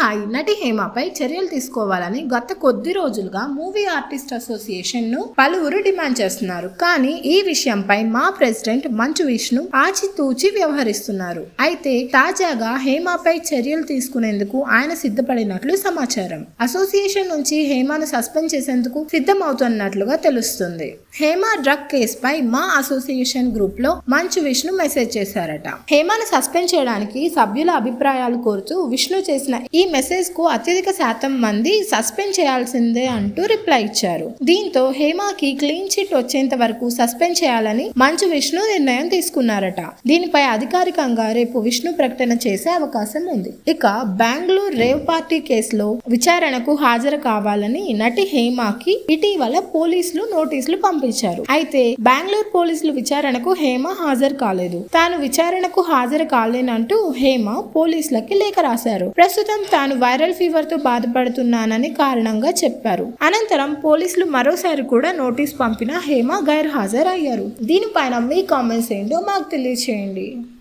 Hi నటి హేమపై చర్యలు తీసుకోవాలని గత కొద్ది రోజులుగా మూవీ ఆర్టిస్ట్ అసోసియేషన్ను పలువురు డిమాండ్ చేస్తున్నారు. కానీ ఈ విషయంపై మా ప్రెసిడెంట్ మంచు విష్ణు ఆచితూచి వ్యవహరిస్తున్నారు. అయితే తాజాగా హేమపై చర్యలు తీసుకునేందుకు ఆయన సిద్ధపడినట్లు సమాచారం. అసోసియేషన్ నుంచి హేమను సస్పెండ్ చేసేందుకు సిద్ధమవుతున్నట్లుగా తెలుస్తుంది. హేమ డ్రగ్ కేసుపై మా అసోసియేషన్ గ్రూప్లో మంచు విష్ణు మెసేజ్ చేశారట. హేమను సస్పెండ్ చేయడానికి సభ్యుల అభిప్రాయాలు కోరుతూ విష్ణు చేసిన ఈ మెసేజ్కు అత్యధిక శాతం మంది సస్పెండ్ చేయాల్సిందే అంటూ రిప్లై ఇచ్చారు. దీంతో హేమకి క్లీన్ చిట్ వచ్చేంత వరకు సస్పెండ్ చేయాలని మంచు విష్ణు నిర్ణయం తీసుకున్నారట. దీనిపై అధికారికంగా రేపు విష్ణు ప్రకటన చేసే అవకాశం ఉంది. ఇక బెంగళూరు రేవ్ పార్టీ కేసులో విచారణకు హాజరు కావాలని నటి హేమకి ఇటీవల పోలీసులు నోటీసులు పంపించారు. అయితే బెంగళూరు పోలీసులు విచారణకు హేమ హాజరు కాలేదు. తాను విచారణకు హాజరు కాలేనంటూ హేమ పోలీసులకి లేఖ రాశారు. ప్రస్తుతం తాను వైరల్ ఫీవర్తో బాధపడుతున్నానని కారణంగా చెప్పారు. అనంతరం పోలీసులు మరోసారి కూడా నోటీస్ పంపిన హేమ గైర్ హాజరయ్యారు దీనిపైన మీ కామెంట్స్ ఏంటో మాకు తెలియచేయండి.